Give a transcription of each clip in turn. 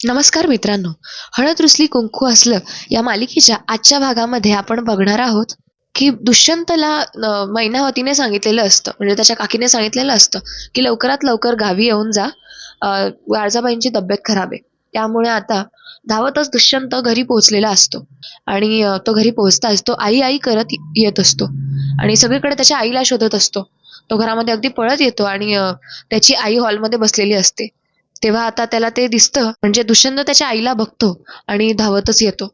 नमस्कार मित्रांनो. हळद रुसली कुंकू असलं या मालिकेच्या आजच्या भागामध्ये आपण बघणार आहोत की दुष्यंतला मैनावतीने सांगितलेलं असतं. म्हणजे त्याच्या काकीने सांगितलेलं असतं की लवकरात लवकर गावी येऊन जा. गाळजाबाईंची वाळजाबाईंची तब्येत खराब आहे. त्यामुळे आता धावतच दुष्यंत घरी पोहोचलेला असतो. आणि तो घरी पोहोचताच तो आई आई करत येत असतो. आणि सगळीकडे त्याच्या आईला शोधत असतो. तो घरामध्ये अगदी पळत येतो आणि त्याची आई हॉलमध्ये बसलेली असते. तेव्हा आता त्याला ते दिसतं. म्हणजे दुष्यंत त्याच्या आईला बघतो आणि धावतच येतो.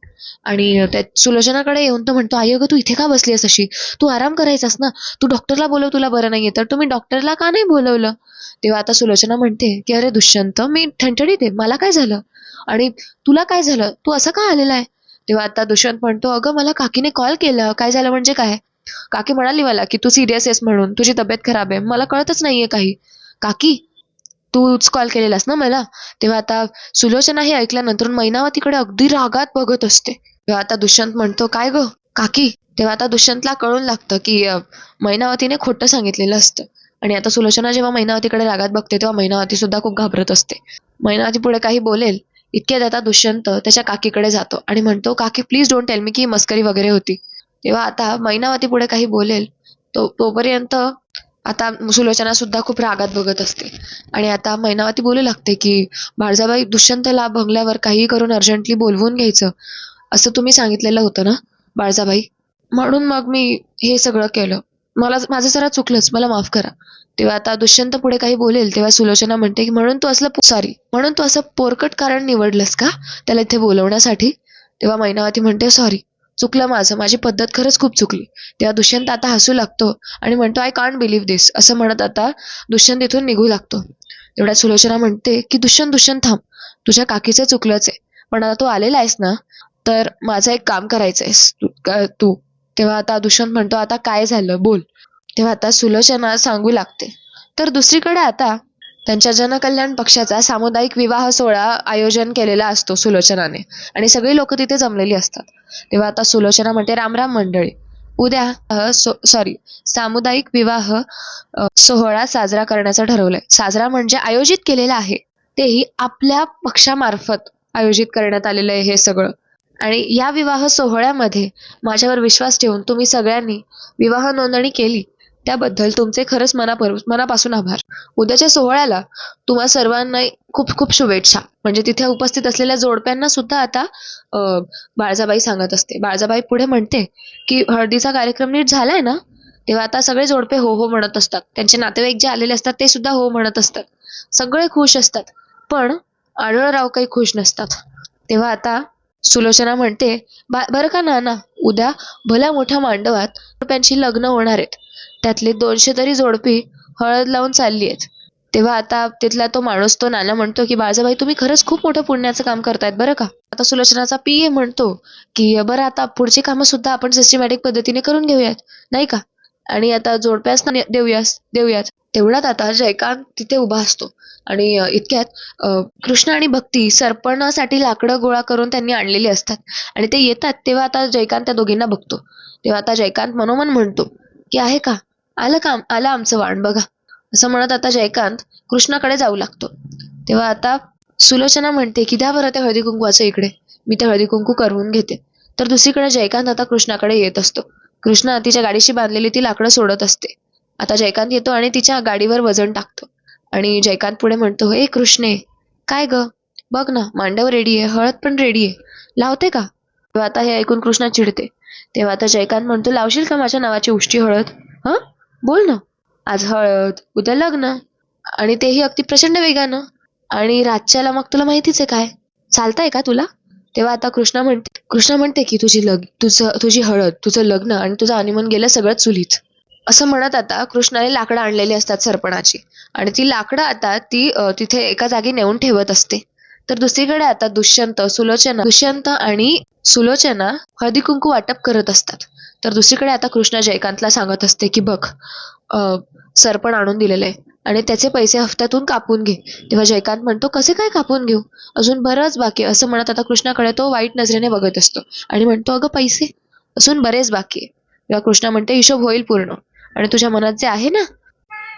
आणि त्या सुलोचनाकडे येऊन तो म्हणतो आई अगं तू इथे का बसलीस अशी? तू आराम करायचास ना? तू डॉक्टरला बोलव तुला बरं नाहीये. तर तुम्ही डॉक्टरला का नाही बोलवलं? तेव्हा आता सुलोचना म्हणते की अरे दुष्यंत मी ठणठणीत आहे. मला काय झालं? आणि तुला काय झालं? तू असं का आलेला आहे? तेव्हा आता दुष्यंत म्हणतो अगं मला काकीने कॉल केलं. काय झालं म्हणजे काय? काकी म्हणाली मला की तू सिरियस आहेस म्हणून. तुझी तब्येत खराब आहे. मला कळतच नाहीये काही. काकी तूच कॉल केलेलास ना मला? तेव्हा आता सुलोचना हे ऐकल्यानंतर मैनावतीकडे अगदी रागात बघत असते. तेव्हा आता दुष्यंत म्हणतो काय ग? काकी? तेव्हा आता दुष्यंतला कळून लागतं की मैनावतीने खोटं सांगितलेलं असतं. आणि आता सुलोचना जेव्हा मैनावतीकडे रागात बघते तेव्हा मैनावती सुद्धा खूप घाबरत असते. मैनावती पुढे काही बोलेल इतक्यात आता दुष्यंत त्याच्या काकीकडे जातो आणि म्हणतो काकी प्लीज डोंट टेल मी की मस्करी वगैरे होती. तेव्हा आता मैनावती पुढे काही बोलेल तो तोपर्यंत आता सुलोचना सुद्धा खूप रागात बघत असते. आणि आता मैनावती बोलू लागते की बाळजाबाई दुष्यंतला बंगल्यावर काही करून अर्जंटली बोलवून घ्यायचं. असं तुम्ही सांगितलेलं होतं ना बाळजाबाई म्हणून मग मी हे सगळं केलं. मला माझं जरा चुकलंच. मला माफ करा. तेव्हा आता दुष्यंत पुढे काही बोलेल तेव्हा सुलोचना म्हणते की म्हणून तू असलं सॉरी म्हणून तू असं पोरकट कारण निवडलंस का? त्याला इथे बोलवण्यासाठी? तेव्हा मैनावती म्हणते सॉरी चुकलं माझं. माझी पद्धत खरंच खूप चुकली. तेव्हा दुष्यंत आता हसू लागतो आणि म्हणतो आय कांट बिलीव्ह दिस असं म्हणत आता दुष्यंत इथून निघू लागतो. तेवढ्या सुलोचना म्हणते की दुष्यंत दुष्यंत थांब. तुझ्या काकीचं चुकलंच आहे. पण आता तू आलेला आहेस ना तर माझं एक काम करायचं आहेस तू. तेव्हा आता दुष्यंत म्हणतो आता काय झालं? बोल. तेव्हा आता सुलोचना सांगू लागते. तर दुसरीकडे आता त्यांच्या जनकल्याण पक्षाचा सामुदायिक विवाह सोहळा आयोजन केलेला असतो सुलोचनाने. आणि सगळी लोक तिथे जमलेली असतात. तेव्हा आता सुलोचना म्हणते रामराम मंडळी उद्या सॉरी सामुदायिक विवाह सोहळा साजरा करण्याचं ठरवलंय. साजरा म्हणजे आयोजित केलेला आहे. तेही आपल्या पक्षामार्फत आयोजित करण्यात आलेलं आहे हे सगळं. आणि या विवाह सोहळ्यामध्ये माझ्यावर विश्वास ठेवून तुम्ही सगळ्यांनी विवाह नोंदणी केली. त्याबद्दल तुमचे खरंच मनापर मनापासून आभार. उद्याच्या सोहळ्याला तुम्हा सर्वांना खूप खूप शुभेच्छा. म्हणजे तिथे उपस्थित असलेल्या जोडप्यांना सुद्धा आता बाळजाबाई सांगत असते. बाळजाबाई पुढे म्हणते की हळदीचा कार्यक्रम नीट झालाय ना? तेव्हा आता सगळे जोडपे हो हो म्हणत असतात. त्यांचे नातेवाईक जे आलेले असतात ते सुद्धा हो म्हणत असतात. सगळे खुश असतात. पण आढळराव काही खुश नसतात. तेव्हा आता सुलोचना म्हणते "बा- बरं का नाना? उद्या भल्या मोठ्या मांडवात जोडप्यांची लग्न होणार आहेत. त्यातले दोनशे तरी जोडपी हळद लावून चालली आहेत. तेव्हा आता तिथला तो माणूस तो नाना म्हणतो की बाळजाबाई तुम्ही खरंच खूप मोठं पुण्याचं काम करतायत बरं का? आता सुलोचनाचा पी ए म्हणतो की बरं आता पुढची कामं सुद्धा आपण सिस्टमॅटिक पद्धतीने करून घेऊयात नाही का? आणि आता जोडप्यास ना देऊयास देऊयात. तेवढ्यात आता जयकांत तिथे उभा असतो. आणि इतक्यात कृष्ण आणि भक्ती सरपणासाठी लाकडं गोळा करून त्यांनी आणलेली असतात. आणि ते येतात तेव्हा आता जयकांत त्या दोघींना बघतो. तेव्हा आता जयकांत मनोमन म्हणतो की आहे का? आलं का आलं आमचं वाण? बघा. असं म्हणत आता जयकांत कृष्णाकडे जाऊ लागतो. तेव्हा आता सुलोचना म्हणते की द्या बरं त्या हळदी कुंकवाचं इकडे. मी ते हळदी कुंकू करून घेते. तर दुसरीकडे जयकांत आता कृष्णाकडे येत असतो. कृष्णा तिच्या गाडीशी बांधलेली ती लाकडं सोडत असते. आता जयकांत येतो आणि तिच्या गाडीवर वजन टाकतो. आणि जयकांत पुढे म्हणतो हे कृष्णे काय ग? बघ ना मांडव रेडी आहे हळद पण रेडी आहे. लावते का? तेव्हा आता हे ऐकून कृष्णा चिडते. तेव्हा आता जयकांत म्हणतो लावशील का माझ्या नावाची उष्टी हळद? हं? बोल ना. आज हळद उद्या लग्न. आणि तेही अगदी प्रचंड वेगानं. आणि रातच्याला मग तुला माहितीच आहे काय? चालतंय का तुला? तेव्हा आता कृष्णा म्हणते कृष्णा म्हणते की तुझी लग तुझं तुझी हळद तुझं लग्न आणि तुझं अनिमन गेलं सगळं चुलीत. असं म्हणत आता कृष्णाने लाकडं आणलेली असतात सरपणाची. आणि ती लाकडं आता ती तिथे एका जागी नेऊन ठेवत असते. तर दुसरीकडे आता दुष्यंत सुलोचना दुष्यंत आणि सुलोचना हळदी कुंकू वाटप करत असतात. तर दुसरीकडे आता कृष्ण जयकांतला सांगत असते की बघ सरपण आणून दिलेलं आहे आणि त्याचे पैसे हफ्त्यातून कापून घे. तेव्हा जयकांत म्हणतो कसे काय कापून घेऊ? अजून बरंच बाकी आहे." असं म्हणत आता कृष्णाकडे तो वाईट नजरेने बघत असतो. आणि म्हणतो अगं पैसे? अजून बरेच बाकी आहे. तेव्हा कृष्णा म्हणते हिशोब होईल पूर्ण. आणि तुझ्या मनात जे आहे ना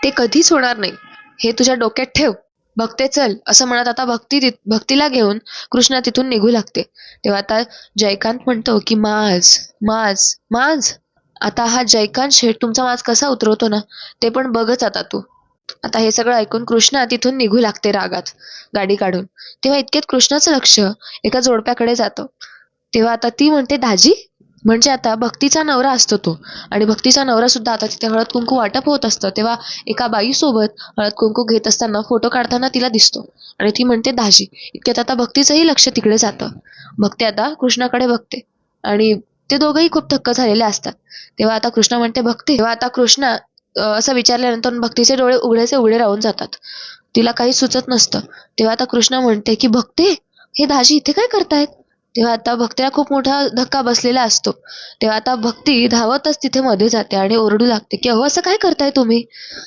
ते कधीच होणार नाही. हे तुझ्या डोक्यात ठेव. भक्ते चल. असं म्हणत आता भक्ती भक्तीला घेऊन कृष्णा तिथून निघू लागते. तेव्हा आता जयकांत म्हणतो की माज माज माज. आता हा जयकांत शेठ तुमचा माज कसा उतरवतो ना? ते पण बघच आता तू. आता हे सगळं ऐकून कृष्णा तिथून निघू लागते रागात गाडी काढून. तेव्हा इतक्यात कृष्णाचं लक्ष एका जोडप्याकडे जातं. तेव्हा आता ती म्हणते दाजी म्हणजे आता भक्तीचा नवरा असतो तो. आणि भक्तीचा नवरा सुद्धा आता तिथे हळद कुंकू वाटप होत असतं. तेव्हा एका बाईसोबत हळद कुंकू घेत असताना फोटो काढताना तिला दिसतो. आणि ती म्हणते दाजी इतक्यात आता भक्तीचंही लक्ष तिकडे जातं. भक्ती आता कृष्णाकडे बघते. आणि ते दोघंही खूप थक्क झालेले असतात. तेव्हा आता कृष्णा म्हणते भक्ती तेव्हा आता कृष्णा असं विचारल्यानंतर भक्तीचे डोळे उघडेचे उघडे राहून जातात. तिला काही सुचत नसतं. तेव्हा आता कृष्णा म्हणते की भक्ते हे दाजी इथे काय करतायत? तेव्हा आता भक्तीला खूप मोठा धक्का बसलेला असतो. तेव्हा आता भक्ती धावतच तिथे मध्ये जाते आणि ओरडू लागते की अहो असं काय करताय तुम्ही?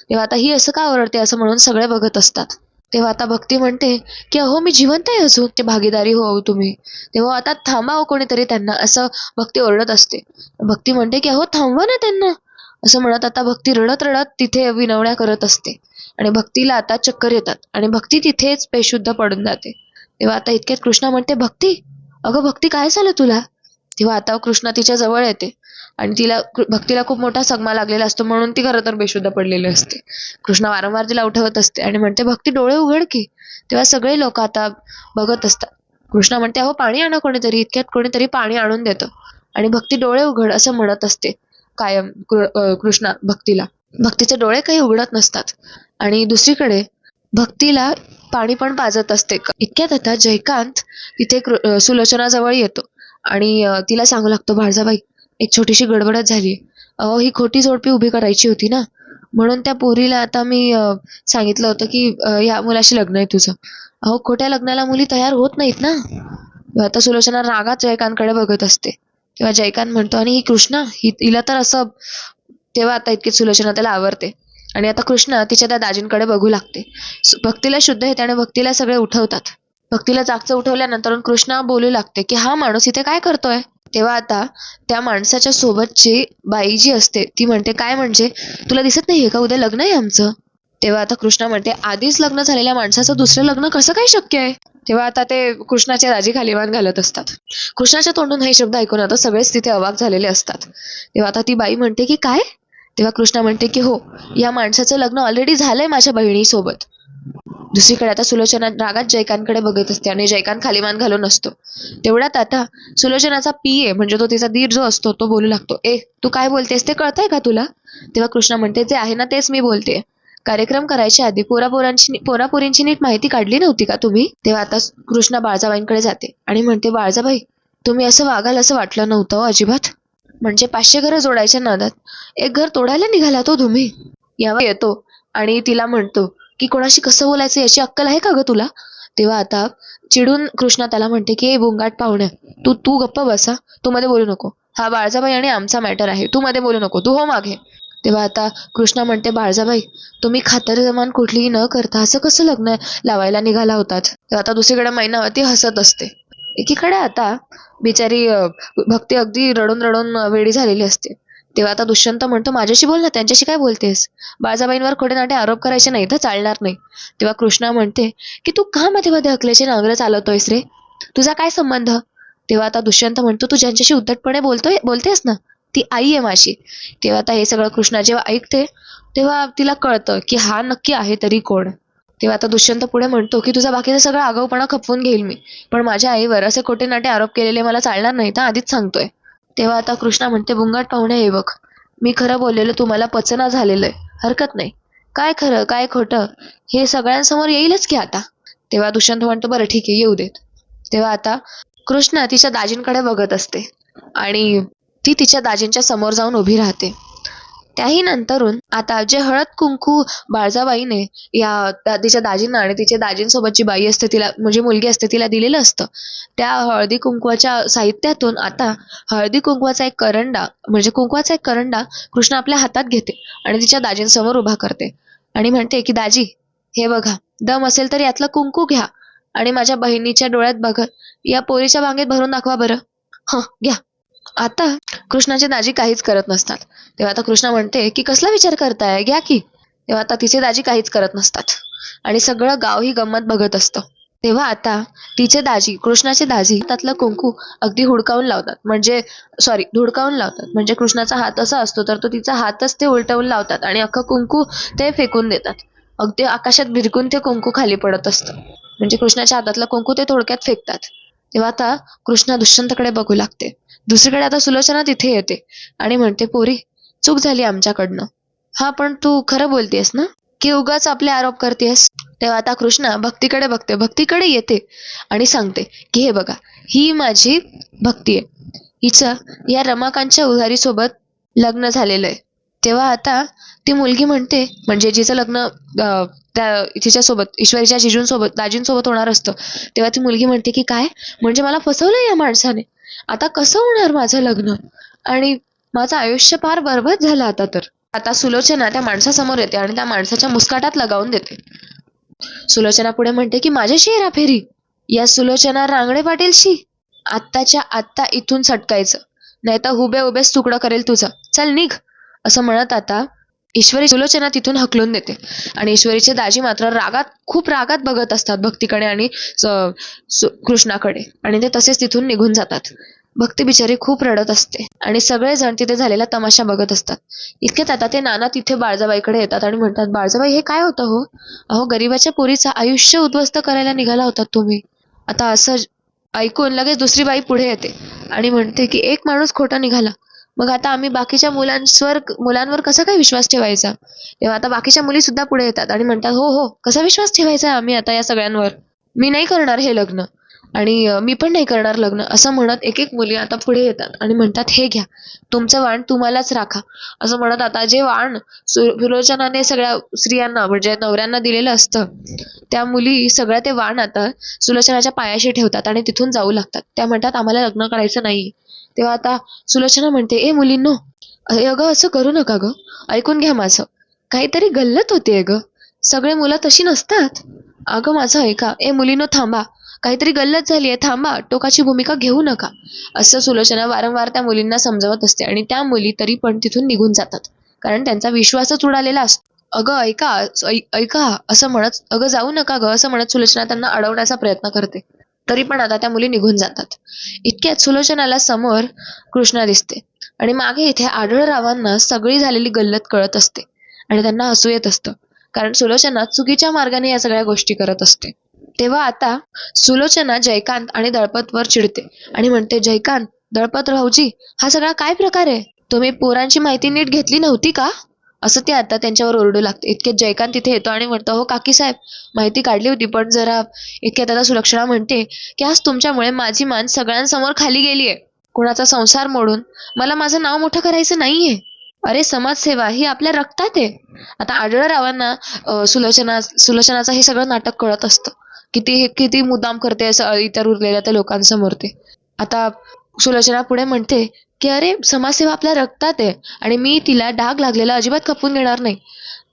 तेव्हा आता ही असं का ओरडते असं म्हणून सगळे बघत असतात. तेव्हा आता भक्ती म्हणते की अहो मी जिवंत आहे अजून. ते भागीदारी हो तुम्ही. तेव्हा आता थांबा हो कोणीतरी त्यांना असं भक्ती ओरडत असते. भक्ती म्हणते की अहो थांबवा ना त्यांना. असं म्हणत आता भक्ती रडत रडत तिथे विनवण्या करत असते. आणि भक्तीला आता चक्कर येतात. आणि भक्ती तिथेच बेशुद्ध पडून जाते. तेव्हा आता इतक्यात कृष्णा म्हणते भक्ती? अगं भक्ती काय झालं तुला? तेव्हा आता कृष्णा तिच्या जवळ येते. आणि तिला भक्तीला खूप मोठा सगमा लागलेला असतो म्हणून ती खरं तर बेशुद्ध पडलेली असते. कृष्णा वारंवार तिला उठवत असते आणि म्हणते भक्ती डोळे उघड की. तेव्हा सगळे लोक आता बघत असतात. कृष्णा म्हणते अहो पाणी आणा कोणीतरी. इतक्यात कोणीतरी पाणी आणून देतं. आणि भक्ती डोळे उघड असं म्हणत असते. कायम कृ- कृष्णा भक्तीला. भक्तीचे डोळे काही उघडत नसतात. आणि दुसरीकडे भक्तीला पाणी पण पाजत असते. इतक्यात आता जयकांत तिथे कृ- सुलोचनाजवळ येतो. आणि तिला सांगू लागतो भारजाबाई एक छोटीशी गडबडच झाली अहो ही खोटी जोडपी उभी करायची होती ना? म्हणून त्या पोरीला आता मी सांगितलं होतं की या मुलाशी लग्न आहे तुझं. अहो खोट्या लग्नाला मुली तयार होत नाहीत ना? आता सुलोचना रागात जयकांतकडे बघत असते. तेव्हा जयकांत म्हणतो आणि ही कृष्णा ही हिला तर असं तेव्हा आता इतकी सुलोचना त्याला आवडते. आणि आता कृष्णा तिच्या त्या दाजींकडे बघू लागते. भक्तीला शुद्ध येते आणि भक्तीला सगळे उठवतात. भक्तीला जागचं उठवल्यानंतर कृष्णा बोलू लागते की हा माणूस इथे काय करतोय? तेव्हा आता त्या माणसाच्या सोबतची बाई जी असते ती म्हणते काय म्हणजे? तुला दिसत नाहीये का? उद्या लग्न आहे आमचं. तेव्हा आता कृष्णा म्हणते आधीच लग्न झालेल्या माणसाचं दुसरं लग्न कसं काय शक्य आहे? तेव्हा आता ते कृष्णाच्या राजी खालीवान घालत असतात. कृष्णाच्या तोंडून हे शब्द ऐकून आता सगळेच तिथे अवाक झालेले असतात. तेव्हा आता ती बाई म्हणते की काय? तेव्हा कृष्णा म्हणते की हो या माणसाचं लग्न ऑलरेडी झालंय माझ्या बहिणीसोबत. दुसरीकडे आता सुलोचना रागात जयकांतकडे बघत असते आणि जयकांत खालीमान घालून असतो. तेवढ्यात आता सुलोचनाचा पीए म्हणजे तो तिचा दीर जो असतो तो बोलू लागतो ए तू काय बोलतेस? ते कळतंय का तुला? तेव्हा कृष्णा म्हणते जे आहे ना तेच मी बोलते. कार्यक्रम करायच्या आधी पोरापोरांची पोरापोरींची नीट माहिती काढली नव्हती का तुम्ही? तेव्हा आता कृष्णा बाळजाबाईंकडे जाते आणि म्हणते बाळजाबाई तुम्ही असं वागाल असं वाटलं नव्हतं हो अजिबात. म्हणजे पाचशे घरं जोडायच्या नादात. एक घर तोडायला निघाला तो तुम्ही? यावर येतो. आणि तिला म्हणतो की कोणाशी कसं बोलायचं याची अक्कल आहे का ग तुला? तेव्हा आता चिडून कृष्णा त्याला म्हणते की ए बुंगाट पाहुण्या तू तू गप्प बसा. तू मध्ये बोलू नको. हा बाळजाबाई आणि आमचा मॅटर आहे. तू मध्ये बोलू नको. तू हो मागे. तेव्हा आता कृष्णा म्हणते बाळजाबाई तुम्ही खातर जमान कुठलीही न करता असं कसं लग्न लावायला निघाला होतात? तेव्हा आता दुसरीकडे मैनावती हसत असते. एकीकडे आता बिचारी भक्ती अगदी रडून रडून वेळी वेडी झालेली असते. तेव्हा आता दुष्यंत म्हणतो माझ्याशी बोल ना त्यांच्याशी काय बोलतेस? बाळजाबाईंवर खोटे नाटे आरोप करायचे नाही तर चालणार नाही. तेव्हा कृष्णा म्हणते की तू का मध्ये मध्ये अकलेचे नांगर चालवतोयस रे? तुझा काय संबंध? तेव्हा आता दुष्यंत म्हणतो तू ज्यांच्याशी उद्धटपणे बोलतोय बोलतेस ना ती आई आहे माझी. तेव्हा आता हे सगळं कृष्णा जेव्हा ऐकते तेव्हा तिला कळतं की हा नक्की आहे तरी कोण. तेव्हा आता दुष्यंत पुढे म्हणतो की तुझा बाकीचा सगळा आगाऊपणा खपवून घेईल मी. पण माझ्या आईवर असे खोटे नाटे आरोप केलेले मला चालणार नाही तर आधीच सांगतोय. तेव्हा आता कृष्णा म्हणते बुंगाट पाहुणे हे बघ. मी खरं बोललेलं तुम्हाला पचना झालेलं आहे. हरकत नाही. काय खरं काय खोटं? हे सगळ्यांसमोर येईलच की आता? तेव्हा दुष्यंत म्हणतो बरं ठीक आहे येऊ देत. तेव्हा आता कृष्णा तिच्या दाजींकडे बघत असते. आणि ती तिच्या दाजींच्या समोर जाऊन उभी राहते. त्याही नंतरून आता जे हळद कुंकू बाळजाबाईने या तिच्या दाजींना आणि तिच्या दाजींसोबत जी बाई असते तिला म्हणजे मुलगी असते तिला दिलेलं असतं त्या हळदी कुंकवाच्या साहित्यातून आता हळदी कुंकवाचा एक करंडा म्हणजे कुंकवाचा एक करंडा कृष्ण आपल्या हातात घेते आणि तिच्या दाजींसमोर उभा करते आणि म्हणते की दाजी हे बघा दम असेल तर यातलं कुंकू घ्या आणि माझ्या बहिणीच्या डोळ्यात बघत या पोरीच्या बांगेत भरून दाखवा बरं. हं घ्या. आता कृष्णाचे दाजी काहीच करत नसतात. तेव्हा आता कृष्णा म्हणते की कसला विचार करताय? घ्या की. तेव्हा आता तिचे दाजी काहीच करत नसतात. आणि सगळं गाव ही गंमत बघत असतं. तेव्हा आता तिचे दाजी कृष्णाचे दाजी त्यातलं कुंकू अगदी हुडकावून लावतात. म्हणजे सॉरी धुडकावून लावतात. म्हणजे कृष्णाचा हात असा असतो तर तो तिचा हातच ते उलटवून लावतात आणि अख्खं कुंकू ते फेकून देतात. अगदी आकाशात भिरकून ते कुंकू खाली पडत असतं. म्हणजे कृष्णाच्या हातातलं कुंकू ते थोडक्यात फेकतात. तेव्हा आता कृष्णा दुष्यंतकडे बघू लागते. दुसरीकडे आता सुलोचना तिथे येते आणि म्हणते पोरी चूक झाली आमच्याकडनं. हा पण तू खरं बोलतेस ना? की उगाच आपले आरोप करतेस? तेव्हा आता कृष्णा भक्तीकडे बघते. भक्तीकडे येते आणि सांगते की हे बघा ही माझी भक्ती आहे. हिचं या रमाकांतच्या उधारी सोबत लग्न झालेलं आहे. तेव्हा आता ती मुलगी म्हणते म्हणजे जिचं लग्न अं, त्या तिच्यासोबत ईश्वरीच्या जिजूंसोबत दाजींसोबत होणार असतं. तेव्हा ती मुलगी म्हणते की काय? म्हणजे मला फसवलं या माणसाने. आता कसं होणार माझं लग्न? आणि माझं आयुष्य फार बरबाद झालं आता तर. आता सुलोचना त्या माणसासमोर येते आणि त्या माणसाच्या मुस्काटात लगावून देते. सुलोचना पुढे म्हणते की माझ्याशी आहे फेरी या सुलोचना रांगडे पाटीलशी? आत्ताच्या आत्ता इथून सटकायचं. नाही तर हुबे उभेच तुकडं करेल तुझं. चल निघ. असं म्हणत आता ईश्वरी सुलोचना तिथून हकलून देते. आणि ईश्वरीचे दाजी मात्र रागात खूप रागात बघत असतात भक्तीकडे आणि स- सु- कृष्णाकडे. आणि ते तसेच तिथून निघून जातात. भक्ती बिचारी खूप रडत असते. आणि सगळेजण तिथे झालेला तमाशा बघत असतात. इतक्यात आता ते नाना तिथे बाळजाबाईकडे येतात आणि म्हणतात बाळजाबाई हे काय होतं हो? अहो गरीबाच्या पोरीचं आयुष्य उद्ध्वस्त करायला निघाला होतात तुम्ही. आता असं ऐकून लगेच दुसरी बाई पुढे येते आणि म्हणते की एक माणूस खोटा निघाला. मग आता आम्ही बाकीच्या मुलांवर मुलांवर कसा काय विश्वास ठेवायचा? तेव्हा आता बाकीच्या मुली सुद्धा पुढे येतात आणि म्हणतात हो हो कसा विश्वास ठेवायचा आम्ही आता या सगळ्यांवर? मी नाही करणार हे लग्न. आणि मी पण नाही करणार लग्न असं म्हणत एक एक मुली आता पुढे येतात आणि म्हणतात हे घ्या तुमचं वाण तुम्हालाच राखा. असं म्हणत आता जे वाण सु- सुलोचनाने सगळ्या स्त्रियांना म्हणजे नवऱ्यांना दिलेलं असतं त्या मुली सगळ्या ते वाण आता सुलोचनाच्या पायाशी ठेवतात आणि तिथून जाऊ लागतात. त्या म्हणतात आम्हाला लग्न करायचं नाही. तेव्हा आता सुलोचना म्हणते ए मुलींनो अगं असं करू नका ग ऐकून घ्या माझं. काहीतरी गल्लत होते ग. सगळे मुलं तशी नसतात. अगं माझं ऐका ए मुलींनो थांबा काहीतरी गल्लत झाली आहे थांबा टोकाची भूमिका घेऊ नका. असं सुलोचना वारंवार त्या मुलींना समजावत असते आणि त्या मुली तरी पण तिथून निघून जातात. कारण त्यांचा विश्वासच उडालेला असतो. अगं ऐका ऐका असं म्हणत अगं जाऊ नका ग असं म्हणत सुलोचना त्यांना अडवण्याचा प्रयत्न करते. तरी पण आता त्या मुली निघून जातात. इतक्यात सुलोचनाला समोर कृष्णा दिसते. आणि मागे इथे आढळरावांना सगळी झालेली गल्लत कळत असते. आणि त्यांना हसू येत असतं. कारण सुलोचना चुकीच्या मार्गाने या सगळ्या गोष्टी करत असते. तेव्हा आता सुलोचना जयकांत आणि दळपतवर चिडते आणि म्हणते जयकांत दळपत राहूजी हा सगळा काय प्रकार आहे? तुम्ही पोरांची माहिती नीट घेतली नव्हती का? असं ते आता त्यांच्यावर ओरडू लागते. इतके जयकांत तिथे येतो आणि म्हणतो हो काकी साहेब माहिती काढली होती पण जरा इतक्यात आता सुलक्षणा म्हणते की आज तुमच्यामुळे माझी मान सगळ्यांसमोर खाली गेलीये कुणाचा संसार मोडून मला माझं नाव मोठं करायचं नाहीये. अरे समाजसेवा ही आपल्या रक्तात आहे. आता आढळरावांना सुलोचना सुलोचनाचं हे सगळं नाटक कळत असतं. किती किती मुद्दाम करते असं इतर उरलेल्या त्या लोकांसमोर ते. आता सुलोचना पुढे म्हणते की अरे समाजसेवा आपल्या रक्तात आहे आणि मी तिला डाग लागलेला अजिबात खपून घेणार नाही.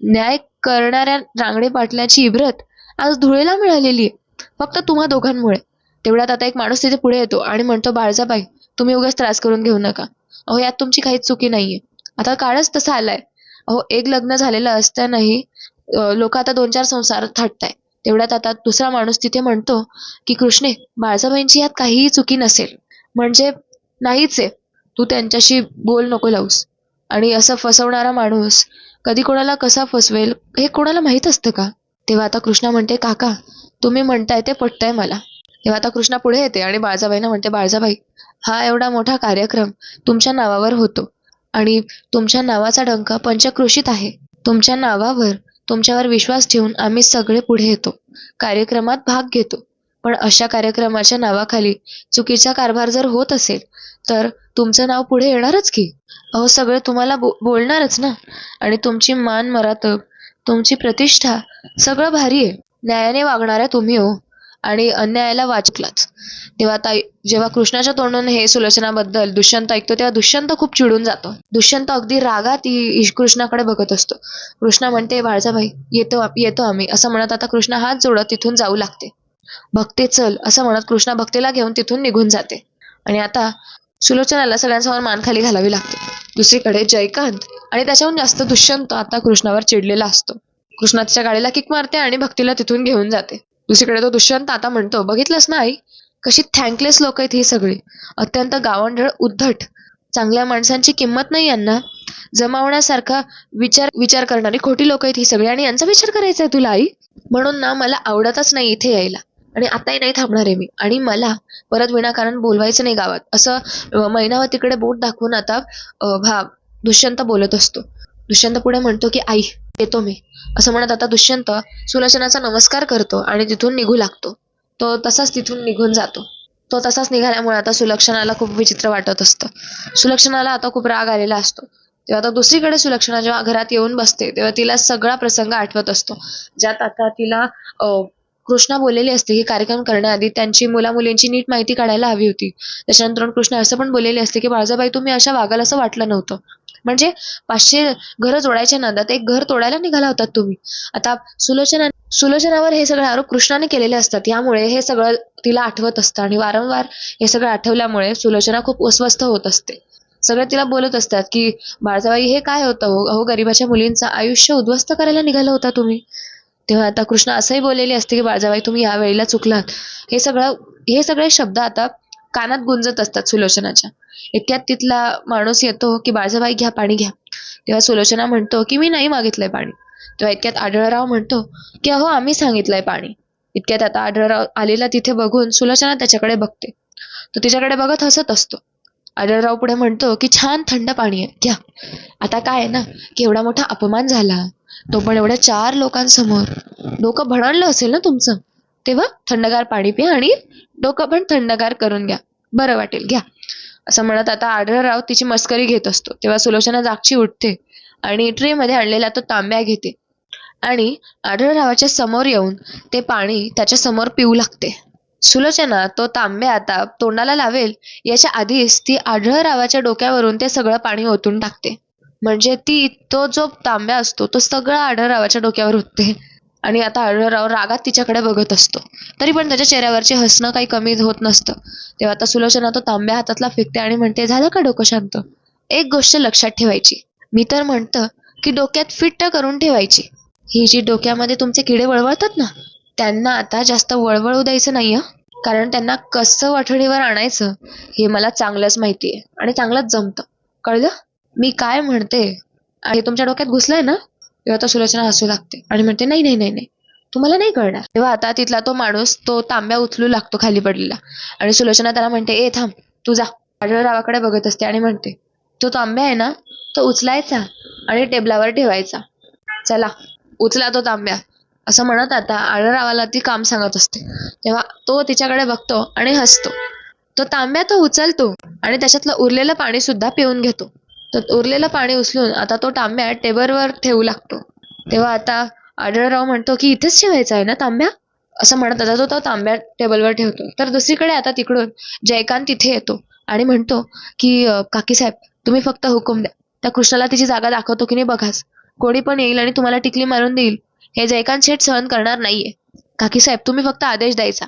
न्याय करणाऱ्या रांगडे पाटलाची इब्रत आज धुळेला मिळालेली आहे फक्त तुम्हा दोघांमुळे. तेवढ्यात आता एक माणूस तिथे पुढे येतो आणि म्हणतो बाळजाबाई तुम्ही उगाच त्रास करून घेऊ नका. अहो यात तुमची काहीच चुकी नाहीये. आता काळच तसा आलाय. अहो एक लग्न झालेलं असतानाही लोक आता दोन चार संसार थाटताय तेवढ्यात आता दुसरा माणूस तिथे म्हणतो की कृष्णे बाळजाबाईंची यात काहीही चुकी नसेल. म्हणजे नाहीच आहे. तू त्यांच्याशी बोल नको लावूस. आणि असं फसवणारा माणूस कधी कोणाला कसा फसवेल हे कोणाला माहीत असतं का? तेव्हा आता कृष्णा म्हणते काका तुम्ही म्हणताय ते पटतंय मला. तेव्हा आता कृष्णा पुढे येते आणि बाळजाबाईंना म्हणते बाळजाबाई हा एवढा मोठा कार्यक्रम तुमच्या नावावर होतो आणि तुमच्या नावाचा डंका पंचकृषीत आहे. तुमच्या नावावर तुमच्यावर विश्वास ठेवून आम्ही सगळे पुढे येतो. कार्यक्रमात भाग घेतो. पण अशा कार्यक्रमाच्या नावाखाली चुकीचा कारभार जर होत असेल तर तुमचं नाव पुढे येणारच की? अहो सगळे तुम्हाला बो बोलणारच ना? आणि तुमची मान मरातब तुमची प्रतिष्ठा सगळं भारी आहे. न्यायाने वागणाऱ्या तुम्ही हो. आणि अन्यायाला वाचलाच तेव्हा आता जेव्हा कृष्णाच्या तोंडून हे सुलोचनाबद्दल दुष्यंत ऐकतो तेव्हा दुष्यंत खूप चिडून जातो. दुष्यंत अगदी रागात कृष्णाकडे बघत असतो. कृष्णा म्हणते बाळजाबाई येतो येतो आम्ही. असं म्हणत आता कृष्णा हात जोडत तिथून जाऊ लागते. भक्ते चल. असं म्हणत कृष्णा भक्तीला घेऊन तिथून निघून जाते. आणि आता सुलोचनाला सगळ्यांसमोर मान खाली घालावी लागते. दुसरीकडे जयकांत आणि त्याच्याहून जास्त दुष्यंत आता कृष्णावर चिडलेला असतो. कृष्णा तिच्या गाडीला किक मारते आणि भक्तीला तिथून घेऊन जाते. दुसरीकडे तो दुष्यंत आता म्हणतो बघितलंस ना आई कशी थँकलेस लोक आहेत ही सगळी. अत्यंत गावंढळ उद्धट. चांगल्या माणसांची किंमत नाही यांना. जमावण्यासारखा विचार विचार करणारी खोटी लोक आहेत ही सगळी. आणि यांचा विचार करायचा आहे तुला आई? म्हणून ना मला आवडतच नाही इथे यायला. आणि आताही नाही थांबणार आहे मी. आणि मला परत विनाकारण बोलवायचं नाही गावात. असं अं, मैनावतीकडे तिकडे बोट दाखवून आता भा दुष्यंत बोलत असतो. दुष्यंत पुढे म्हणतो की आई येतो मी. असं म्हणत आता दुष्यंत सुलोचनाचा नमस्कार करतो आणि तिथून निघू लागतो. तो तसाच तिथून निघून जातो. तो तसाच निघाल्यामुळे आता सुलक्षणाला खूप विचित्र वाटत असतं. सुलक्षणाला आता खूप राग आलेला असतो. तेव्हा आता दुसरीकडे सुलक्षणा जेव्हा घरात येऊन बसते तेव्हा तिला सगळा प्रसंग आठवत असतो. ज्यात आता तिला कृष्णा बोललेली असते की कार्यक्रम करण्याआधी त्यांची मुलामुलींची नीट माहिती काढायला हवी होती. त्याच्यानंतर कृष्णा असं पण बोललेले असते की बाळजाबाई तुम्ही अशा वागाल असं वाटलं नव्हतं. म्हणजे पाचशे घरं जोडायच्या नादात एक घर तोडायला निघाला होतात तुम्ही. आता सुलोचना सुलोचनावर हे सगळे आरोप कृष्णाने केलेले असतात. यामुळे हे सगळं तिला आठवत असतं आणि वारंवार हे सगळं आठवल्यामुळे सुलोचना खूप अस्वस्थ होत असते. सगळे तिला बोलत असतात की बाळजाबाई हे काय होतं? हो अहो गरिबाच्या मुलींचं आयुष्य उद्ध्वस्त करायला निघाला होता तुम्ही. तेव्हा आता कृष्ण असंही बोललेले असते की बाळजाबाई तुम्ही या वेळेला चुकलात. हे सगळं हे सगळे शब्द आता कानात गुंजत असतात सुलोचनाच्या. इतक्यात तिथला माणूस येतो की बाळजाबाई घ्या पाणी घ्या. तेव्हा सुलोचना म्हणतो की मी नाही मागितलंय पाणी. तेव्हा इतक्यात आढळराव म्हणतो की अहो आम्ही सांगितलंय पाणी. इतक्यात आता आढळराव आलेला तिथे बघून सुलोचना त्याच्याकडे बघते. तो तिच्याकडे बघत हसत असतो. आढळराव पुढे म्हणतो की छान थंड पाणी आहे. घ्या. आता काय आहे ना की एवढा मोठा अपमान झाला तो पण एवढ्या चार लोकांसमोर. डोकं भणलं असेल ना तुमचं? तेव्हा थंडगार पाणी प्या आणि डोकं पण थंडगार करून घ्या. बरं वाटेल घ्या. असं म्हणत आता आढळराव तिची मस्करी घेत असतो. तेव्हा सुलोचना जागची उठते आणि ट्रेमध्ये आणलेला तो तांब्या घेते. आणि आढळरावाच्या समोर येऊन ते पाणी त्याच्यासमोर पिऊ लागते. सुलोचना तो तांब्या आता तोंडाला लावेल याच्या आधीच ती आढळरावाच्या डोक्यावरून ते सगळं पाणी ओतून टाकते. म्हणजे ती तो जो तांब्या असतो तो सगळा आढळरावाच्या डोक्यावर उठते आणि आता आढळराव रागात तिच्याकडे बघत असतो. तरी पण त्याच्या चेहऱ्यावरचे हसणं काही कमी होत नसतं. तेव्हा आता सुलोचना तो तांब्या हातातला फेकते आणि म्हणते झालं का डोकं शांत? एक गोष्ट लक्षात ठेवायची. मी तर म्हणतं की डोक्यात फिट्ट करून ठेवायची. ही जी डोक्यामध्ये तुमचे किडे वळवळतात ना त्यांना आता जास्त वळवळू द्यायचं नाही कारण त्यांना कसं वाठणीवर आणायचं हे मला चांगलंच माहिती आहे आणि चांगलंच जमतं. कळलं? मी काय म्हणते? हे तुमच्या डोक्यात घुसलंय ना? तेव्हा आता सुलोचना हसू लागते आणि म्हणते नाही नाही नाही नाही. तुम्हाला नाही कळणार. तेव्हा आता तिथला तो माणूस तो तांब्या उचलू लागतो खाली पडलेला. आणि सुलोचना त्याला म्हणते ए थांब तू जा. आढळरावाकडे बघत असते आणि म्हणते तो तांब्या आहे ना तो उचलायचा आणि टेबलावर ठेवायचा. चला उचला तो तांब्या. असं म्हणत आता आढळरावाला ती काम सांगत असते. तेव्हा तो तिच्याकडे बघतो आणि हसतो. तो तांब्या तो उचलतो आणि त्याच्यातलं उरलेलं पाणी सुद्धा पिऊन घेतो. तर उरलेलं पाणी उचलून आता तो तांब्या टेबलवर ठेवू लागतो. तेव्हा आता आढळराव म्हणतो की इथेच ठेवायचा आहे ना तांब्या? असं म्हणत आता तो तो तांब्या टेबलवर ठेवतो. तर दुसरीकडे आता तिकडून जयकांत तिथे येतो आणि म्हणतो की काकीसाहेब तुम्ही फक्त हुकूम द्या. त्या कृष्णाला तिची जागा दाखवतो की नाही बघाच कोणी पण येईल आणि तुम्हाला टिकली मारून देईल. हे जयकांत शेठ सहन करणार नाहीये. काकीसाहेब तुम्ही फक्त आदेश द्यायचा.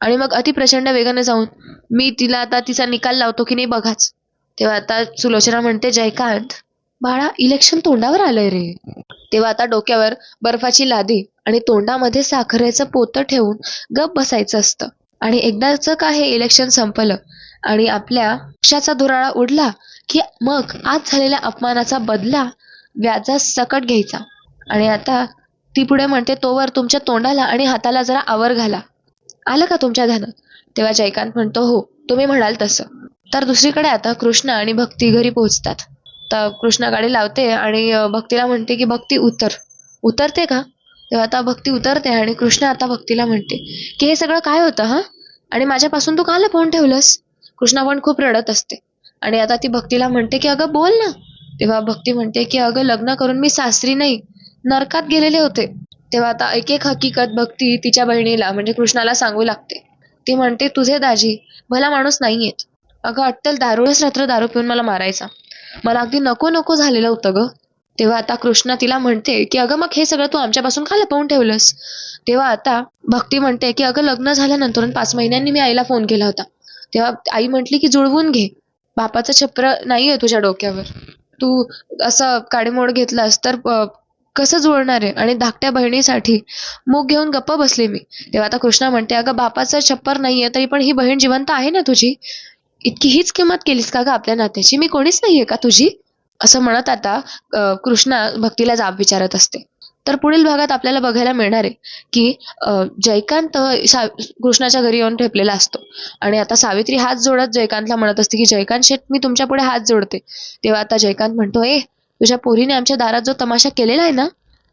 आणि मग अति प्रचंड वेगाने जाऊन मी तिला आता तिचा निकाल लावतो की नाही बघाच. तेव्हा आता सुलोचना म्हणते जयकांत बाळा इलेक्शन तोंडावर आलंय रे. तेव्हा आता डोक्यावर बर्फाची लादी आणि तोंडामध्ये साखरेचं पोतं ठेवून गप बसायचं असतं. आणि एकदाचं का हे इलेक्शन संपलं आणि आपल्या पक्षाचा धुराळा उडला की मग आज झालेल्या अपमानाचा बदला व्याजा सकट घ्यायचा. आणि आता ती पुढे म्हणते तोवर तुमच्या तोंडाला आणि हाताला जरा आवर घाला. आलं का तुमच्या ध्यानात? तेव्हा जयकांत म्हणतो हो तुम्ही म्हणाल तसं. तर दुसरीकडे आता कृष्णा आणि भक्ती घरी पोहोचतात. तर कृष्णा गाडी लावते आणि भक्तीला म्हणते की भक्ती उतर. उतरते का? तेव्हा आता भक्ती उतरते आणि कृष्णा आता भक्तीला म्हणते की हे सगळं काय होतं हां? आणि माझ्यापासून तू का लपवून ठेवलंस? कृष्णा पण खूप रडत असते. आणि आता ती भक्तीला म्हणते की अगं बोल ना. तेव्हा भक्ती म्हणते की अगं लग्न करून मी सासरी नाही नरकात गेलेले होते. तेव्हा आता एक एक हकीकत भक्ती तिच्या बहिणीला म्हणजे कृष्णाला सांगू लागते. ती म्हणते तुझे दाजी भला माणूस नाहीयेत. अगं अट्टल दारूळच रात्र दारू पिऊन मला मारायचा. मला अगदी नको नको झालेलं होतं ग. तेव्हा आता कृष्णा तिला म्हणते की अगं मग हे सगळं तू आमच्यापासून का लपवून ठेवलंस. तेव्हा आता भक्ती म्हणते की अगं लग्न झाल्यानंतर पाच महिन्यांनी मी आईला फोन केला होता. तेव्हा आई म्हटली की जुळवून घे. बापाचं छप्र नाहीये तुझ्या डोक्यावर. तू असं काडीमोड घेतलास तर कसं जुळणार आहे? आणि धाकट्या बहिणीसाठी मूग घेऊन गप्प बसले मी. तेव्हा आता कृष्णा म्हणते अगं बापाचं छप्पर नाहीये तरी पण ही बहीण जिवंत आहे ना तुझी? इतकी हीच किंमत केलीस का ग आपल्या नात्याची? मी कोणीच नाहीये का तुझी? असं म्हणत आता कृष्णा भक्तीला जाब विचारत असते. तर पुढील भागात आपल्याला बघायला मिळणार आहे की जयकांत कृष्णाच्या घरी येऊन ठेपलेला असतो. आणि आता सावित्री हात जोडत जयकांतला म्हणत असते की जयकांत शेठ मी तुमच्यापुढे हात जोडते. तेव्हा आता जयकांत म्हणतो ए तुझ्या पोरीने आमच्या दारात जो तमाशा केलेला आहे ना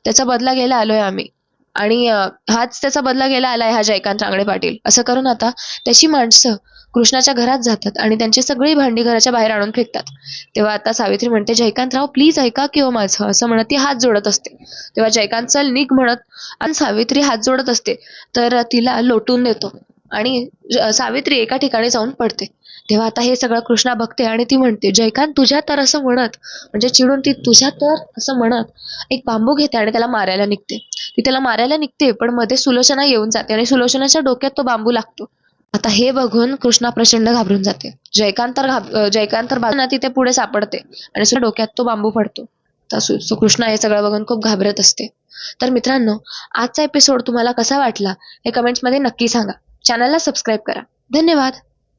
त्याचा बदला घ्यायला आलोय आम्ही. आणि हाच त्याचा बदला घ्यायला आलाय हा जयकांत रांगडे पाटील. असं करून आता त्याची माणसं कृष्णाच्या घरात जातात आणि त्यांची सगळी भांडी घराच्या बाहेर आणून फेकतात. तेव्हा आता सावित्री म्हणते जयकांतराव प्लीज ऐका किंवा हो माझं. असं म्हणत ती हात जोडत असते. तेव्हा जयकांत चल निघ म्हणत आणि सावित्री हात जोडत असते. तर तिला लोटून देतो आणि सावित्री एका ठिकाणी जाऊन पडते. तेव्हा आता हे सगळं कृष्णा बघते आणि ती म्हणते जयकांत तुझ्या तर असं म्हणत म्हणजे चिडून ती तुझ्या तर असं म्हणत एक बांबू घेते आणि त्याला मारायला निघते. ती त्याला मारायला निघते पण मध्ये सुलोचना येऊन जाते आणि सुलोचनाच्या डोक्यात तो बांबू लागतो. आता हे बघून कृष्णा प्रचंड घाबरून जाते. जयकांत घाब जयकांत बाजूला तिथे पुढे सापडते आणि सुद्धा डोक्यात तो बांबू पडतो. तर कृष्णा हे सगळं बघून खूप घाबरत असते. तर मित्रांनो आजचा एपिसोड तुम्हाला कसा वाटला हे कमेंट्समध्ये नक्की सांगा. चॅनलला सबस्क्राईब करा. धन्यवाद.